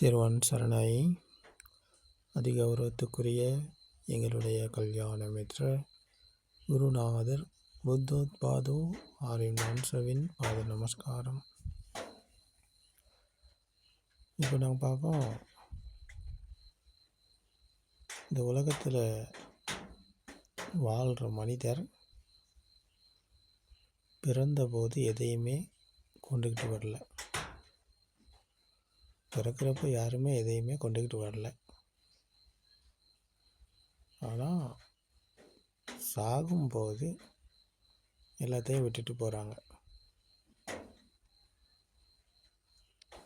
திருவன் சரணை அதிகௌரவத்துக்குரிய எங்களுடைய கல்யாண மித்ர குருநாதர் புத்தோத்பாதோ ஆரின் வம்சவின் பாத நமஸ்காரம். இப்போ நாங்கள் பார்ப்போம். இந்த உலகத்தில் வாழ்கிற மனிதர் பிறந்தபோது எதையுமே கொண்டுக்கிட்டு வரல. பிறக்கிறப்ப யாருமே எதையுமே கொண்டுக்கிட்டு வரல. ஆனால் சாகும்போது எல்லாத்தையும் விட்டுட்டு போகிறாங்க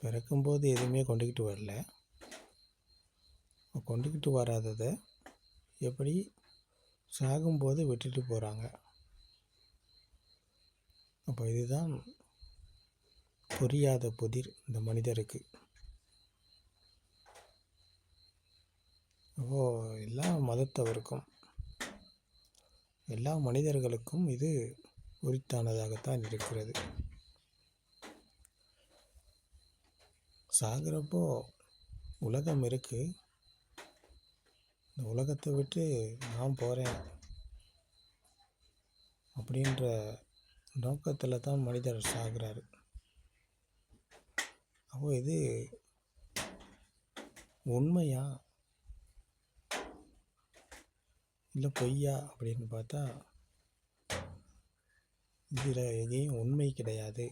பிறக்கும்போது எதுவுமே கொண்டுக்கிட்டு வரல. கொண்டுக்கிட்டு வராததை எப்படி சாகும்போது விட்டுட்டு போகிறாங்க அப்போ இதுதான் புரியாத புதிர் இந்த மனிதருக்கு. ஓ எல்லா மதத்தவருக்கும். எல்லா மனிதர்களுக்கும் இது உரித்தானதாகத்தான் இருக்கிறது. சாகிறப்போ உலகம் இருக்குது இந்த உலகத்தை விட்டு நான் போகிறேன் அப்படின்ற நோக்கத்தில் தான் மனிதர் சாகிறாரு. அப்போ இது உண்மையாக இல்லை பொய்யா அப்படின்னு பார்த்தா இதில் எங்கேயும் உண்மை கிடையாது.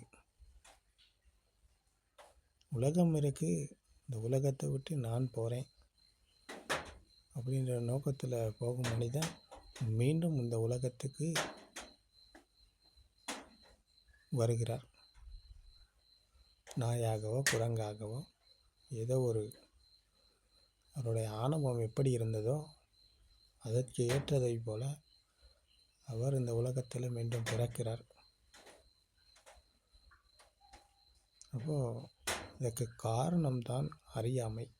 உலகம் இருக்குது இந்த உலகத்தை விட்டு நான் போகிறேன் அப்படின்ற நோக்கத்தில் போகும் மனிதன் மீண்டும் இந்த உலகத்துக்கு வருகிறார். நாயாகவோ குரங்காகவோ ஏதோ ஒரு அவருடைய ஆணவம் எப்படி இருந்ததோ அதற்கு ஏற்றதை போல அவர் இந்த உலகத்தில் மீண்டும் பிறக்கிறார். அப்போது இதற்கு காரணம்தான் அறியாமை.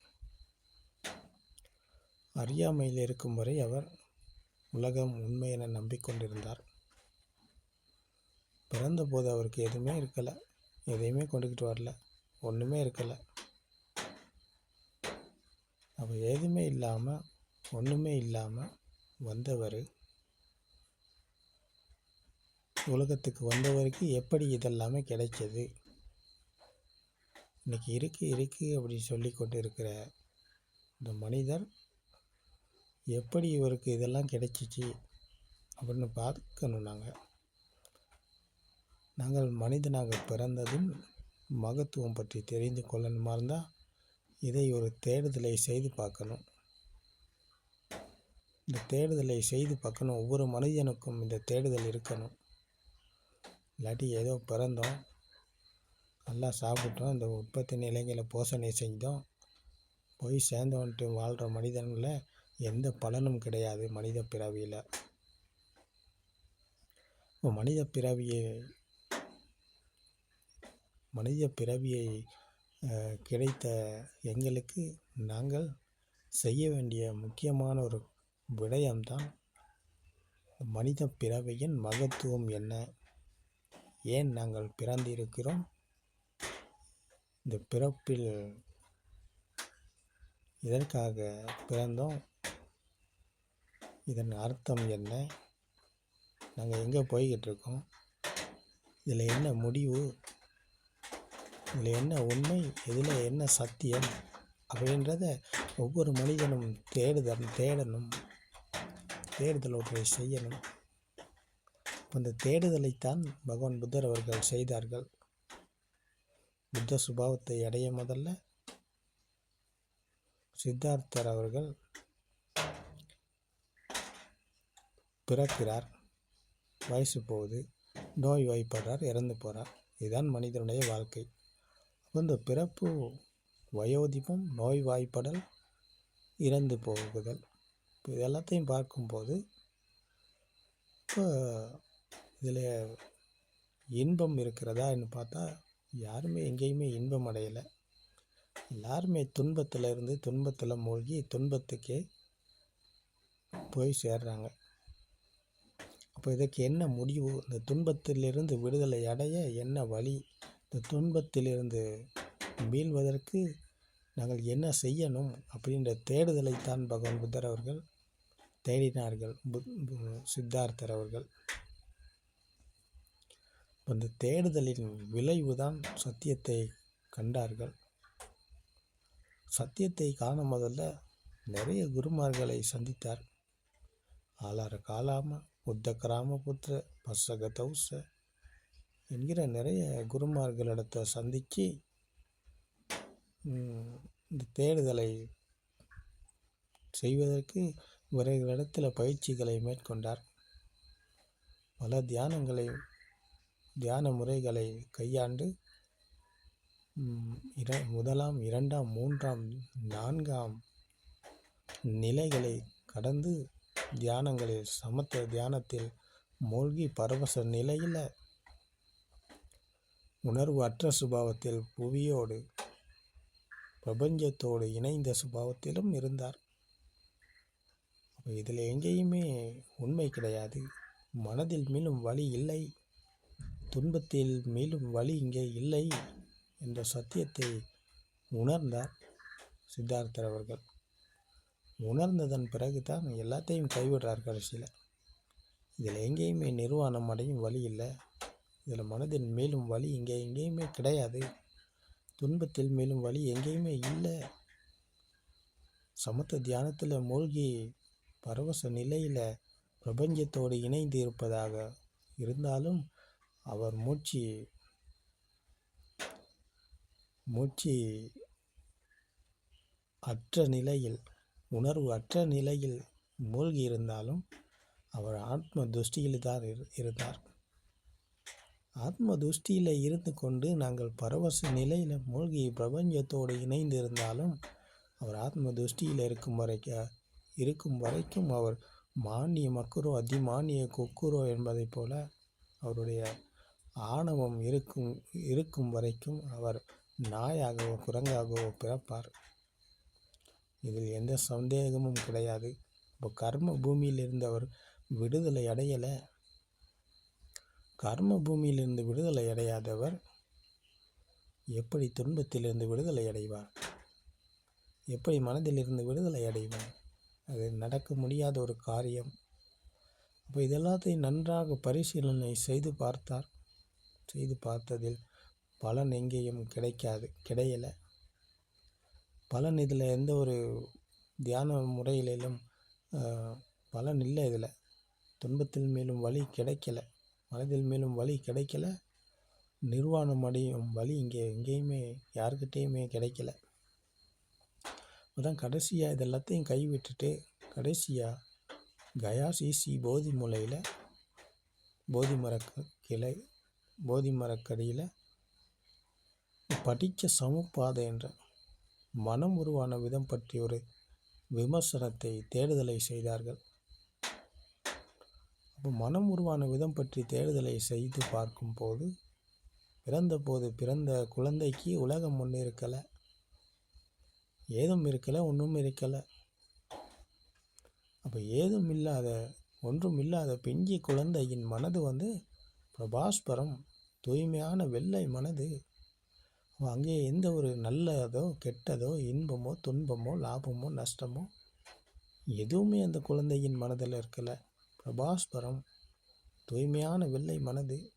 அறியாமையில் இருக்கும் வரை அவர் உலகம் உண்மை என நம்பிக்கொண்டிருந்தார். பிறந்தபோது அவருக்கு எதுவுமே இருக்கலை. எதையுமே கொண்டுக்கிட்டு வரல. ஒன்றுமே இருக்கலை. அப்போ எதுவுமே இல்லாமல் ஒன்றுமே இல்லாமல் வந்தவர் உலகத்துக்கு வந்தவருக்கு எப்படி இதெல்லாமே கிடைச்சது? இன்றைக்கி இருக்குது இருக்குது அப்படி சொல்லி கொண்டு இருக்கிற இந்த மனிதர் எப்படி இவருக்கு இதெல்லாம் கிடைச்சிச்சு அப்படின்னு பார்க்கணும் நாங்கள் நாங்கள் மனிதனாக பிறந்ததும் மகத்துவம் பற்றி தெரிந்து கொள்ளணுமா இருந்தால் இதை ஒரு தேடுதலை செய்து பார்க்கணும். இந்த தேடுதலை செய்து பார்க்கணும். ஒவ்வொரு மனிதனுக்கும் இந்த தேடுதல் இருக்கணும். இல்லாட்டி ஏதோ பிறந்தோம். நல்லா சாப்பிட்டோம். இந்த உற்பத்தி நிலைகளை போஷணை செஞ்சோம். போய் சேர்ந்தவன்ட்டு வாழ்கிற மனிதனில் எந்த பலனும் கிடையாது மனித பிறவியில். இப்போ மனித பிறவியை மனித பிறவியை கிடைத்த எங்களுக்கு நாங்கள் செய்ய வேண்டிய முக்கியமான ஒரு விடயம்தான். மனித பிறவியின் மகத்துவம் என்ன? ஏன் நாங்கள் பிறந்திருக்கிறோம்? இந்த பிறப்பில் எதற்காக பிறந்தோம்? இதன் அர்த்தம் என்ன? நாங்கள் எங்கே போய்கிட்டு இருக்கோம் இதில் என்ன முடிவு? இதில் என்ன உண்மை? இதில் என்ன சத்தியம்? அப்படின்றத ஒவ்வொரு மனிதனும் தேடுதல் தேடணும். தேடுதல் ஒன்றை செய்யணும். அந்த தேடுதலைத்தான் பகவான் புத்தர் அவர்கள் செய்தார்கள். புத்த சுபாவத்தை அடைய முதல்ல சித்தார்த்தர் அவர்கள் பிறக்கிறார். வயசு போகுது. நோய் வாய்ப்படுறார். இறந்து போகிறார் இதுதான் மனிதனுடைய வாழ்க்கை. அப்போ இந்த பிறப்பு வயோதிபம் நோய் வாய்ப்படல் இறந்து போகுதல். இப்போ இது எல்லாத்தையும் பார்க்கும்போது இப்போ இதில் இன்பம் இருக்கிறதான்னு பார்த்தா யாருமே எங்கேயுமே இன்பம் அடையலை. எல்லாருமே துன்பத்தில் இருந்து துன்பத்தில் மூழ்கி துன்பத்துக்கே போய் சேர்றாங்க. அப்போ இதுக்கு என்ன முடிவு? இந்த துன்பத்திலிருந்து விடுதலை அடைய என்ன வழி? இந்த துன்பத்திலிருந்து மீள்வதற்கு நாங்கள் என்ன செய்யணும்? அப்படின்ற தேடுதலைத்தான் பகவான் புத்தர் அவர்கள் தேடினார்கள் புத் பு- சித்தார்த்தர் அவர்கள். அந்த தேடுதலின் விளைவுதான் சத்தியத்தை கண்டார்கள். சத்தியத்தை காண முதல்ல நிறைய குருமார்களை சந்தித்தார். ஆலார காலாம புத்த கிராமபுத்திர பசக தௌச என்கிற நிறைய குருமார்களிடத்தை சந்தித்து இந்த தேடுதலை செய்வதற்கு இவர்களிடத்தில் பயிற்சிகளை மேற்கொண்டார். பல தியானங்களை தியான முறைகளை கையாண்டு இர முதலாம் இரண்டாம் மூன்றாம் நான்காம் நிலைகளை கடந்து தியானங்களில் சமத்த தியானத்தில் மூழ்கி பரவச நிலையில் உணர்வு அற்ற சுபாவத்தில் புவியோடு பிரபஞ்சத்தோடு இணைந்த சுபாவத்திலும் இருந்தார். இதில் எங்கேயுமே உண்மை கிடையாது. மனதில் மேலும் வழி இல்லை. துன்பத்தில் மேலும் வழி இங்கே இல்லை என்ற சத்தியத்தை உணர்ந்தார் சித்தார்த்தர் அவர்கள். உணர்ந்ததன் பிறகு தான் எல்லாத்தையும் கைவிடுறார் கடைசியில் இதில் எங்கேயுமே நிர்வாணம் அடையும் வழி இல்லை. இதில் மனதில் மேலும் வழி இங்கே எங்கேயுமே கிடையாது. துன்பத்தில் மேலும் வழி எங்கேயுமே இல்லை. சமத்த தியானத்தில் மூழ்கி பரவச நிலையில் பிரபஞ்சத்தோடு இணைந்து இருப்பதாக இருந்தாலும் அவர் மூச்சு மூச்சு அற்ற நிலையில் உணர்வு அற்ற நிலையில் மூழ்கி இருந்தாலும் அவர் ஆத்ம துஷ்டியில் தான் இரு- இருந்தார். ஆத்ம துஷ்டியில் இருந்து கொண்டு நாங்கள் பரவச நிலையில் மூழ்கி பிரபஞ்சத்தோடு இணைந்து இருந்தாலும் அவர் ஆத்ம துஷ்டியில் இருக்கும் வரைக்கும் இருக்கும் வரைக்கும் அவர் மானிய மக்குரோ அதிமானிய கொக்குரோ என்பதைப் போல அவருடைய ஆணவம் இருக்கும் இருக்கும் வரைக்கும் அவர் நாயாகவோ குரங்காகவோ பிறப்பார். இதில் எந்த சந்தேகமும் கிடையாது. இப்போ கர்ம பூமியில் இருந்தவர் விடுதலை அடையலை. கர்ம பூமியிலிருந்து விடுதலை அடையாதவர் எப்படி துன்பத்திலிருந்து விடுதலை அடைவார்? எப்படி மனதிலிருந்து விடுதலை அடைவார்? அது நடக்க முடியாத ஒரு காரியம். அப்போ இதெல்லாத்தையும் நன்றாக பரிசீலனை செய்து பார்த்தார். செய்து பார்த்ததில் பலன் எங்கேயும் கிடைக்காது கிடையலை. பலன் இதில் எந்த ஒரு தியான முறையிலும் பலன் இல்லை இதில். துன்பத்தில் மேலும் வழி கிடைக்கல. மனதில் மேலும் வழி கிடைக்கல. நிர்வாணம் அடையும் வழி இங்கே எங்கேயுமே யாருக்கிட்டேயுமே கிடைக்கல. அதான் கடைசியாக இது எல்லாத்தையும் கைவிட்டுட்டு கடைசியாக கயா சிசி போதி மூலையில் போதி கிளை போதி மரக்கடியில் படித்த சமுப்பாதை என்ற மனம் உருவான விதம் பற்றி ஒரு விமர்சனத்தை தேடுதலை செய்தார்கள். அப்போ மனம் உருவான விதம் பற்றி தேடுதலை செய்து பார்க்கும்போது பிறந்தபோது பிறந்த குழந்தைக்கு உலகம் ஒன்று இருக்கலை ஏதும் இருக்கலை ஒன்றும் இருக்கலை. அப்போ ஏதும் இல்லாத ஒன்றும் இல்லாத பெஞ்சி குழந்தையின் மனது வந்து பிரபாஸ்பரம் தூய்மையான வெள்ளை மனது. அங்கே எந்த ஒரு நல்லதோ கெட்டதோ இன்பமோ துன்பமோ லாபமோ நஷ்டமோ எதுவுமே அந்த குழந்தையின் மனதில் இருக்கலை. பிரபாஸ்பரம் தூய்மையான வெள்ளை மனது.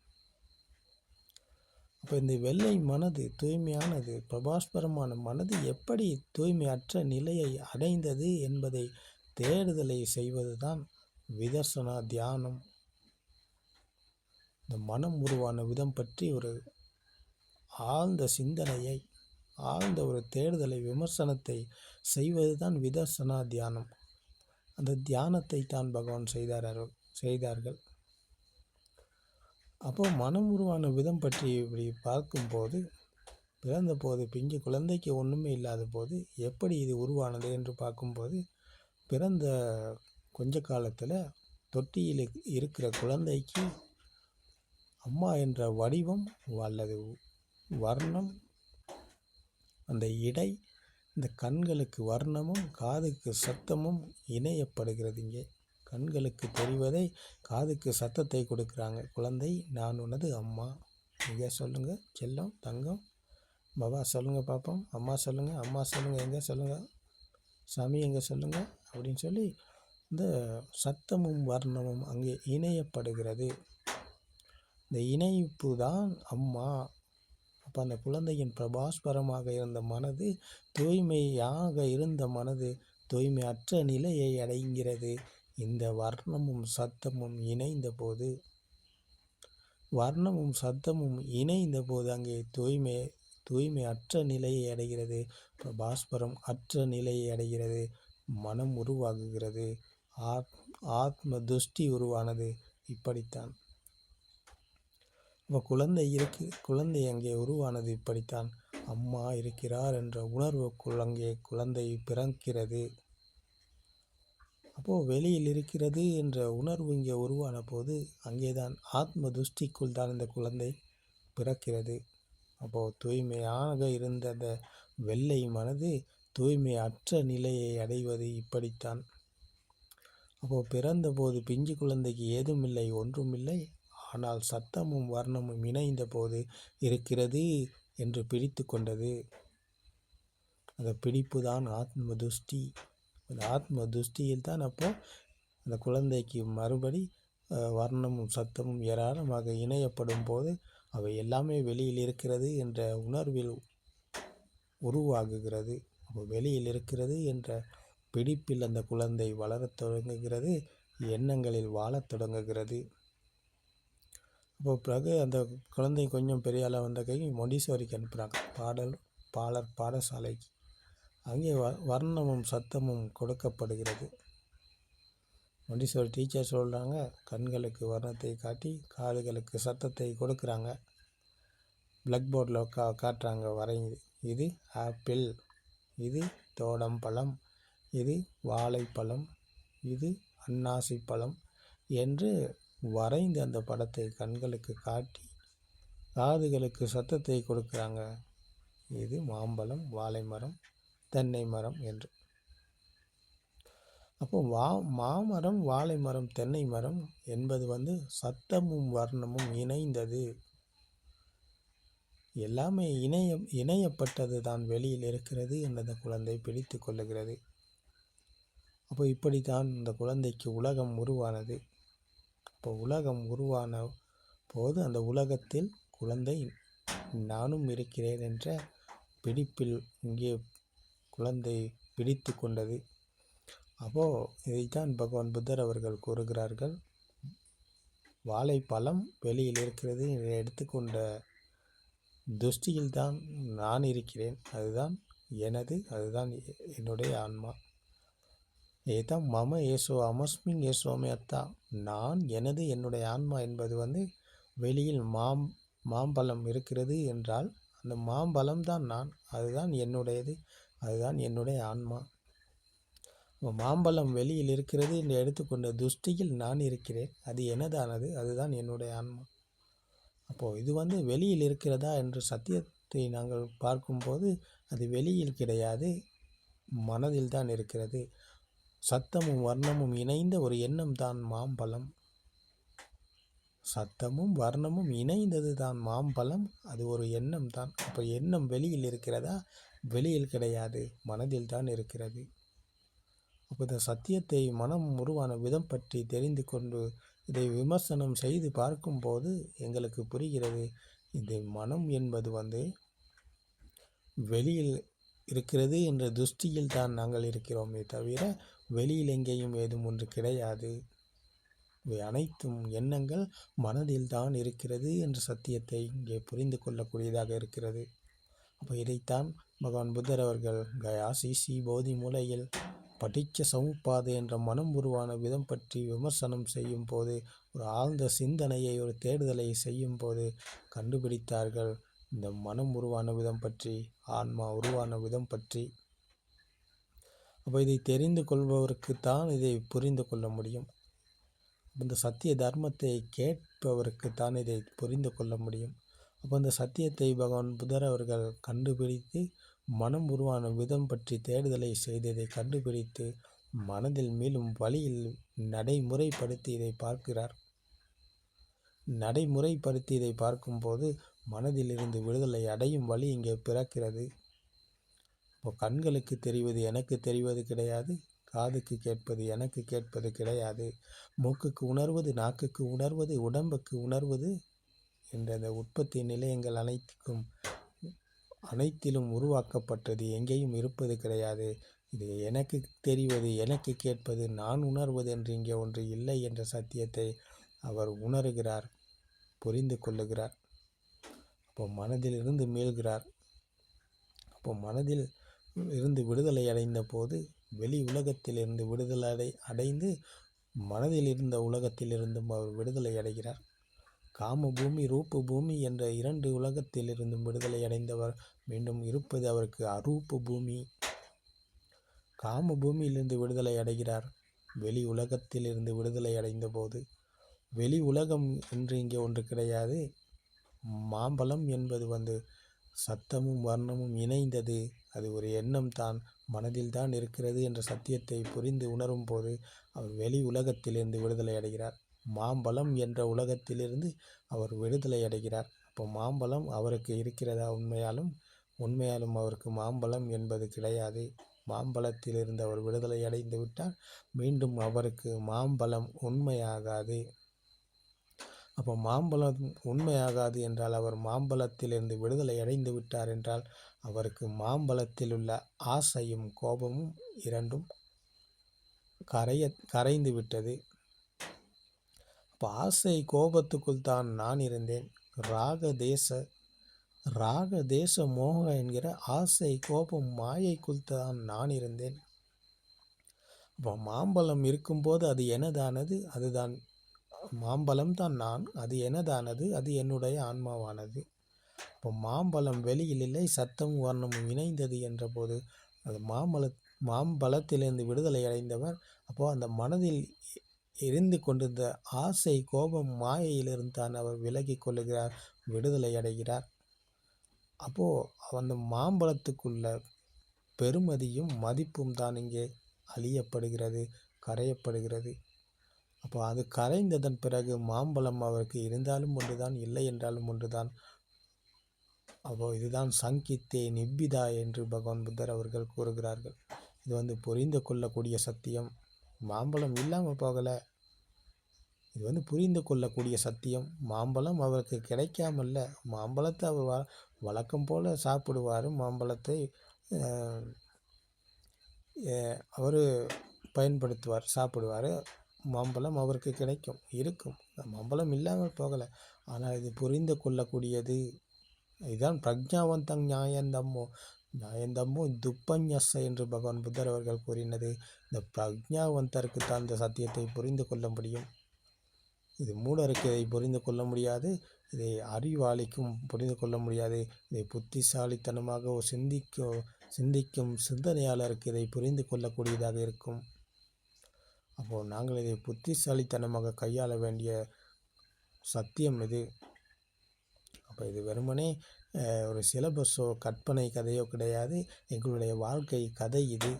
அப்போ இந்த வெள்ளை மனது தூய்மையானது பிரபாஸ்பரமான மனது எப்படி தூய்மையற்ற நிலையை அடைந்தது என்பதை தேடுதலை செய்வதுதான் விதர்சனா தியானம். இந்த மனம் உருவான விதம் பற்றி ஒரு ஆழ்ந்த சிந்தனையை ஆழ்ந்த ஒரு தேடுதலை விமர்சனத்தை செய்வதுதான் விதர்சனா தியானம். அந்த தியானத்தை தான் பகவான் செய்தார் செய்தார்கள். அப்போ மனம் உருவான விதம் பற்றி இப்படி பார்க்கும்போது பிறந்தபோது பிஞ்சு குழந்தைக்கு ஒன்றுமே இல்லாத போது எப்படி இது உருவானது என்று பார்க்கும்போது பிறந்த கொஞ்ச காலத்தில் தொட்டியில் இருக்கிற குழந்தைக்கு அம்மா என்ற வடிவம் அல்லது வர்ணம் அந்த இடை இந்த கண்களுக்கு வர்ணமும் காதுக்கு சத்தமும் இணையப்படுகிறது இங்கே. கண்களுக்கு தெரிவதை காதுக்கு சத்தத்தை கொடுக்குறாங்க. குழந்தை நான் உனது அம்மா. இங்கே சொல்லுங்கள் செல்லம் தங்கம். பாபா சொல்லுங்கள் பார்ப்போம் அம்மா சொல்லுங்கள் அம்மா சொல்லுங்கள் எங்கே சொல்லுங்கள் சாமி எங்கே சொல்லுங்கள் அப்படின்னு சொல்லி இந்த சத்தமும் வர்ணமும் அங்கே இணையப்படுகிறது. இந்த இணைப்பு தான் அம்மா. அப்போ அந்த குழந்தையின் பிரபாஸ்பரமாக இருந்த மனது தூய்மையாக இருந்த மனது தூய்மையற்ற நிலையை அடைகிறது. இந்த வர்ணமும் சத்தமும் இணைந்த போது வர்ணமும் சத்தமும் இணைந்த போது அங்கே தூய்மை தூய்மை அற்ற நிலையை அடைகிறது. பாஸ்பரம் அற்ற நிலையை அடைகிறது. மனம் உருவாகுகிறது ஆத்ம துஷ்டி உருவானது. இப்படித்தான். இப்போ குழந்தை இருக்கு குழந்தை அங்கே உருவானது இப்படித்தான். அம்மா இருக்கிறார் என்ற உணர்வுக்குள் அங்கே குழந்தை பிறக்கிறது. அப்போது வெளியில் இருக்கிறது என்ற உணர்வு இங்கே உருவான போது அங்கேதான் ஆத்ம துஷ்டிக்குள் தான் இந்த குழந்தை பிறக்கிறது. அப்போது தூய்மையாக இருந்த அந்த வெள்ளை மனது தூய்மை அற்ற நிலையை அடைவது இப்படித்தான். அப்போது பிறந்தபோது பிஞ்சு குழந்தைக்கு ஏதுமில்லை ஒன்றுமில்லை. ஆனால் சத்தமும் வர்ணமும் இணைந்த போது இருக்கிறது என்று பிடித்து கொண்டது. அந்த பிடிப்பு தான் ஆத்ம துஷ்டி அந்த ஆத்ம துஷ்டியில் தான் அப்போது அந்த குழந்தைக்கு மறுபடி வர்ணமும் சத்தமும் ஏராளமாக இணையப்படும் போது அவை எல்லாமே வெளியில் இருக்கிறது என்ற உணர்வில் உருவாகுகிறது. அப்போ வெளியில் இருக்கிறது என்ற பிடிப்பில் அந்த குழந்தை வளரத் தொடங்குகிறது எண்ணங்களில் வாழத் தொடங்குகிறது. அப்போ பிறகு அந்த குழந்தை கொஞ்சம் பெரிய அளவு வந்த கை மொண்டீஸ்வரிக்கு அனுப்புகிறாங்க பாடல் பாலர் பாடசாலைக்கு. அங்கே வ வர்ணமும் சத்தமும் கொடுக்கப்படுகிறது. மொண்டீஸ்வரி டீச்சர் சொல்கிறாங்க கண்களுக்கு வர்ணத்தை காட்டி காதுகளுக்கு சத்தத்தை கொடுக்குறாங்க. பிளாக் போர்டில் கா காட்டுறாங்க வரையுது. இது ஆப்பிள் இது தோடம்பழம் இது வாழைப்பழம் இது அன்னாசி பழம் என்று வரைந்து அந்த படத்தை கண்களுக்கு காட்டி காதுகளுக்கு சத்தத்தை கொடுக்குறாங்க. இது மாம்பழம் வாழை மரம் தென்னை மரம் என்று. அப்போ வா மாமரம் வாழை மரம் தென்னை மரம் என்பது வந்து சத்தமும் வர்ணமும் இணைந்தது. எல்லாமே இணைய இணையப்பட்டது தான் வெளியில் இருக்கிறது என்ற குழந்தை பிடித்து கொள்ளுகிறது. அப்போ இப்படித்தான் இந்த குழந்தைக்கு உலகம் உருவானது. அப்போ உலகம் உருவான போது அந்த உலகத்தில் குழந்தை நானும் இருக்கிறேன் என்ற பிடிப்பில் இங்கே குழந்தை பிடித்து கொண்டது. அப்போது இதைத்தான் பகவான் புத்தர் அவர்கள் கூறுகிறார்கள். வாழைப்பழம் வெளியில் இருக்கிறது எடுத்துக்கொண்ட துஷ்டியில்தான் நான் இருக்கிறேன். அதுதான் எனது அதுதான் என்னுடைய ஆன்மா. ஏதான் மம ஏசோ அமஸ்மிங் ஏசோமே அத்தா. நான் எனது என்னுடைய ஆன்மா என்பது வந்து வெளியில் மாம் மாம்பழம் இருக்கிறது என்றால் அந்த மாம்பழம் தான் நான். அதுதான் என்னுடையது. அதுதான் என்னுடைய ஆன்மா. மாம்பழம் வெளியில் இருக்கிறது என்று எடுத்துக்கொண்ட துஷ்டியில் நான் இருக்கிறேன். அது எனதானது? அதுதான் என்னுடைய ஆன்மா. அப்போது இது வந்து வெளியில் இருக்கிறதா என்று சத்தியத்தை நாங்கள் பார்க்கும்போது அது வெளியில் கிடையாது மனதில் தான் இருக்கிறது. சத்தமும் வர்ணமும் இணைந்த ஒரு எண்ணம் தான் மாம்பழம். சத்தமும் வர்ணமும் இணைந்தது தான் மாம்பழம். அது ஒரு எண்ணம் தான். அப்போ எண்ணம் வெளியில் இருக்கிறதா? வெளியில் கிடையாது மனதில் தான் இருக்கிறது. அப்போ இந்த சத்தியத்தை மனம் உருவான விதம் பற்றி தெரிந்து கொண்டு இதை விமர்சனம் செய்து பார்க்கும்போது எங்களுக்கு புரிகிறது இந்த மனம் என்பது வந்து வெளியில் இருக்கிறது என்ற துஷ்டியில் தான் நாங்கள் இருக்கிறோமே தவிர வெளியில் எங்கேயும் ஏதும் ஒன்று கிடையாது. இவை அனைத்தும் எண்ணங்கள் மனதில் தான் இருக்கிறது என்ற சத்தியத்தை இங்கே புரிந்து கொள்ளக்கூடியதாக இருக்கிறது. அப்போ இதைத்தான் பகவான் புத்தர் அவர்கள் கயா சிசி போதி மூலையில் படித்த சமுப்பாது என்ற மனம் உருவான விதம் பற்றி விமர்சனம் செய்யும் போது ஒரு ஆழ்ந்த சிந்தனையை ஒரு தேடுதலை செய்யும் போது கண்டுபிடித்தார்கள். இந்த மனம் உருவான விதம் பற்றி ஆன்மா உருவான விதம் பற்றி. அப்போ இதை தெரிந்து கொள்பவருக்கு தான் இதை புரிந்து கொள்ள முடியும். இந்த சத்திய தர்மத்தை கேட்பவருக்கு தான் இதை புரிந்து கொள்ள முடியும். அப்போ இந்த சத்தியத்தை பகவான் புதர் அவர்கள் கண்டுபிடித்து மனம் உருவான விதம் பற்றி தேடுதலை செய்ததை கண்டுபிடித்து மனதில் மேலும் வழியில் நடைமுறைப்படுத்தி இதை பார்க்கிறார். நடைமுறைப்படுத்தி இதை பார்க்கும்போது மனதிலிருந்து விடுதலை அடையும் வழி இங்கே பிறக்கிறது. இப்போ கண்களுக்கு தெரிவது எனக்கு தெரிவது கிடையாது காதுக்கு கேட்பது எனக்கு கேட்பது கிடையாது. மூக்குக்கு உணர்வது நாக்குக்கு உணர்வது உடம்புக்கு உணர்வது என்ற அந்த உற்பத்தி நிலையங்கள் அனைத்துக்கும் அனைத்திலும் உருவாக்கப்பட்டது எங்கேயும் இருப்பது கிடையாது. இது எனக்கு தெரிவது எனக்கு கேட்பது நான் உணர்வது என்று இங்கே ஒன்று இல்லை என்ற சத்தியத்தை அவர் உணர்கிறார் புரிந்து கொள்ளுகிறார். அப்போ மனதில் இருந்து மீள்கிறார். அப்போ மனதில் இருந்து விடுதலை அடைந்த போது வெளி உலகத்திலிருந்து விடுதலை அடை அடைந்து மனதில் இருந்த உலகத்திலிருந்தும் அவர் விடுதலை அடைகிறார். காம பூமி ரூப பூமி என்ற இரண்டு உலகத்திலிருந்தும் விடுதலை அடைந்தவர். மீண்டும் இருப்பது அவருக்கு அரூப பூமி காம பூமியிலிருந்து விடுதலை அடைகிறார். வெளி உலகத்திலிருந்து விடுதலை அடைந்த போது வெளி உலகம் என்று இங்கே ஒன்று கிடையாது. மாம்பழம் என்பது வந்து சத்தமும் வர்ணமும் இணைந்தது. அது ஒரு எண்ணம் தான். மனதில் தான் இருக்கிறது என்ற சத்தியத்தை புரிந்து உணரும் போது அவர் வெளி உலகத்திலிருந்து விடுதலை அடைகிறார். மாம்பழம் என்ற உலகத்திலிருந்து அவர் விடுதலை அடைகிறார். அப்போ மாம்பழம் அவருக்கு இருக்கிறதா உண்மையாலும் உண்மையாலும் அவருக்கு மாம்பழம் என்பது கிடையாது. மாம்பழத்திலிருந்து அவர் விடுதலை அடைந்து விட்டால் மீண்டும் அவருக்கு மாம்பழம் உண்மையாகாது. அப்போ மாம்பழம் உண்மையாகாது என்றால் அவர் மாம்பழத்திலிருந்து விடுதலை அடைந்து விட்டார் என்றால் அவருக்கு மாம்பழத்தில் உள்ள ஆசையும் கோபமும் இரண்டும் கரைய கரைந்து விட்டது. பாசை ஆசை கோபத்துக்குள் தான் நான் இருந்தேன். ராக தேச ராக தேச மோக என்கிற ஆசை கோபம் மாயைக்குள் தான் நான் இருந்தேன். அப்போ மாம்பழம் இருக்கும்போது அது எனதானது? அதுதான் மாம்பழம் தான் நான் அது எனதானது? அது என்னுடைய ஆன்மாவானது. இப்போ மாம்பழம் வெளியில் இல்லை சத்தம் வர்ணமும் இணைந்தது என்றபோது அது மாம்பழ மாம்பழத்திலிருந்து விடுதலை அடைந்தவர். அப்போது அந்த மனதில் இருந்து கொண்டிருந்த ஆசை கோபம் மாயையிலிருந்து தான் அவர் விலகி கொள்ளுகிறார் விடுதலை அடைகிறார். அப்போது அந்த மாம்பழத்துக்குள்ள பெருமதியும் மதிப்பும் தான் இங்கே அழியப்படுகிறது கரையப்படுகிறது. அப்போ அது கரைந்ததன் பிறகு மாம்பழம் அவருக்கு இருந்தாலும் ஒன்றுதான் இல்லை என்றாலும் ஒன்றுதான். அப்போ இதுதான் சங்கித்தே நிப்பிதா என்று பகவான் புத்தர் அவர்கள் கூறுகிறார்கள். இது வந்து புரிந்து கொள்ளக்கூடிய சத்தியம். மாம்பழம் இல்லாமல் போகலை. இது வந்து புரிந்து கொள்ளக்கூடிய சத்தியம். மாம்பழம் அவருக்கு கிடைக்காமல்ல. மாம்பழத்தை அவர் வ வழக்கம் போல் சாப்பிடுவார். மாம்பழத்தை அவர் பயன்படுத்துவார் சாப்பிடுவார். மாம்பழம் அவருக்கு கிடைக்கும் இருக்கும். மாம்பழம் இல்லாமல் போகலை. ஆனால் இது புரிந்து கொள்ளக்கூடியது. இதுதான் பிரஜாவந்தம் நியாயந்தம்மோ நயந்தமும் துப்பஞ்சச என்று பகவான் புத்தர் அவர்கள் கூறினது. இந்த பிரஜாவந்தருக்கு தான் இந்த சத்தியத்தை புரிந்து கொள்ள முடியும். இது மூடருக்கு இதை புரிந்து கொள்ள முடியாது. இதை அறிவாளிக்கும் புரிந்து கொள்ள முடியாது. இதை புத்திசாலித்தனமாக சிந்திக்க சிந்திக்கும் சிந்தனையாளருக்கு இதை புரிந்து கொள்ளக்கூடியதாக இருக்கும். அப்போது நாங்கள் இதை புத்திசாலித்தனமாக கையாள வேண்டிய சத்தியம் இது. அப்போ இது வெறுமனே ஒரு சிலபஸோ கற்பனை கதையோ கிடையாது. எங்களுடைய வாழ்க்கை கதை இது.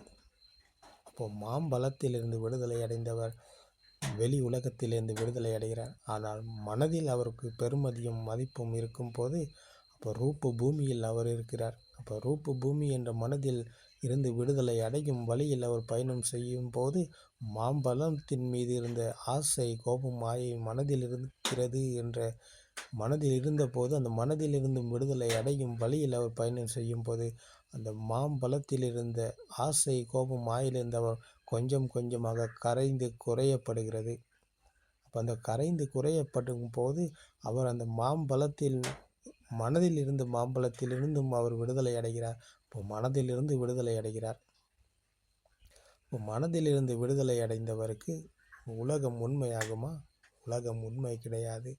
அப்போது மாம்பழத்திலிருந்து விடுதலை அடைந்தவர் வெளி உலகத்திலிருந்து விடுதலை அடைகிறார். ஆனால் மனதில் அவருக்கு பெருமதியும் மதிப்பும் இருக்கும் போது அப்போ ரூப்பு பூமியில் அவர் இருக்கிறார். அப்போ ரூப்பு பூமி என்ற மனதில் இருந்து விடுதலை அடையும் வழியில் அவர் பயணம் செய்யும் போது மாம்பழத்தின் மீது இருந்த ஆசை கோபம் மாயை மனதில் இருக்கிறது என்ற மனதில் இருந்தபோது அந்த மனதில் இருந்தும் விடுதலை அடையும் வழியில் அவர் பயணம் செய்யும் போது அந்த மாம்பழத்தில் இருந்த ஆசை கோபம் ஆயிலிருந்தவர் அவர் கொஞ்சம் கொஞ்சமாக கரைந்து குறையப்படுகிறது. அப்போ அந்த கரைந்து குறையப்படும் போது அவர் அந்த மாம்பழத்தில் மனதில் இருந்து மாம்பழத்திலிருந்தும் அவர் விடுதலை அடைகிறார். இப்போ மனதிலிருந்து விடுதலை அடைகிறார். இப்போ மனதிலிருந்து விடுதலை அடைந்தவருக்கு உலகம் உண்மையாகுமா? உலகம் உண்மை கிடையாது.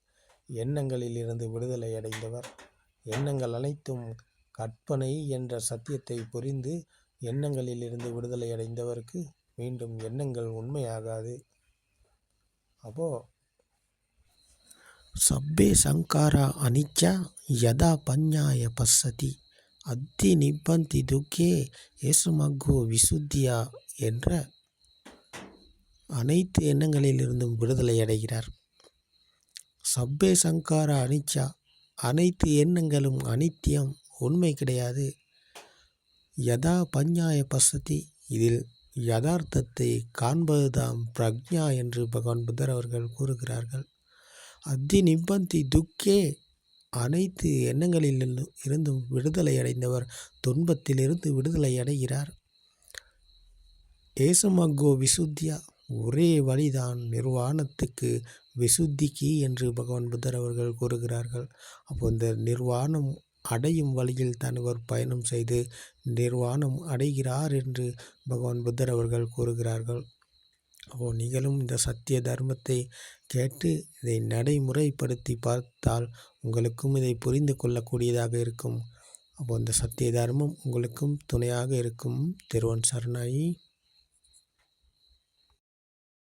எண்ணங்களில் இருந்து விடுதலை அடைந்தவர். எண்ணங்கள் அனைத்தும் கற்பனை என்ற சத்தியத்தை புரிந்து எண்ணங்களில் இருந்து விடுதலை அடைந்தவருக்கு மீண்டும் எண்ணங்கள் உண்மையாகாது. அப்போது சப்பே சங்காரா அனிச்சா யதா பஞ்ஞாய பசதி அத்தி நிப்பந்தி துக்கே ஏசுமக்கோ விசுத்தியா என்ற அனைத்து எண்ணங்களிலிருந்தும் விடுதலை அடைகிறார். சப்பே சங்காரா அனிச்சா. அனைத்து எண்ணங்களும் அனித்தியம். உண்மை கிடையாது. யதா பஞ்ஞாய பசதி இதில் யதார்த்தத்தை காண்பதுதான் பிரக்ஞா என்று பகவான் புத்தர் அவர்கள் கூறுகிறார்கள். அத்தி நிப்பந்தி துக்கே. அனைத்து எண்ணங்களில் இருந்தும் விடுதலை அடைந்தவர் துன்பத்திலிருந்து விடுதலை அடைகிறார். ஏசமகோ விசுத்தியா. ஒரே வழிதான் நிர்வாணத்துக்கு விசுத்திக்கு என்று பகவான் புத்தர் அவர்கள் கூறுகிறார்கள். அப்போ இந்த நிர்வாணம் அடையும் வழியில் தான் இவர் பயணம் செய்து நிர்வாணம் அடைகிறார் என்று பகவான் புத்தர் அவர்கள் கூறுகிறார்கள். அப்போ நீங்களும் இந்த சத்திய தர்மத்தை கேட்டு இதை நடைமுறைப்படுத்தி பார்த்தால் உங்களுக்கும் இதை புரிந்து கொள்ளக்கூடியதாக இருக்கும். அப்போ இந்த சத்திய தர்மம் உங்களுக்கும் துணையாக இருக்கும். திருவன் சரணாயி.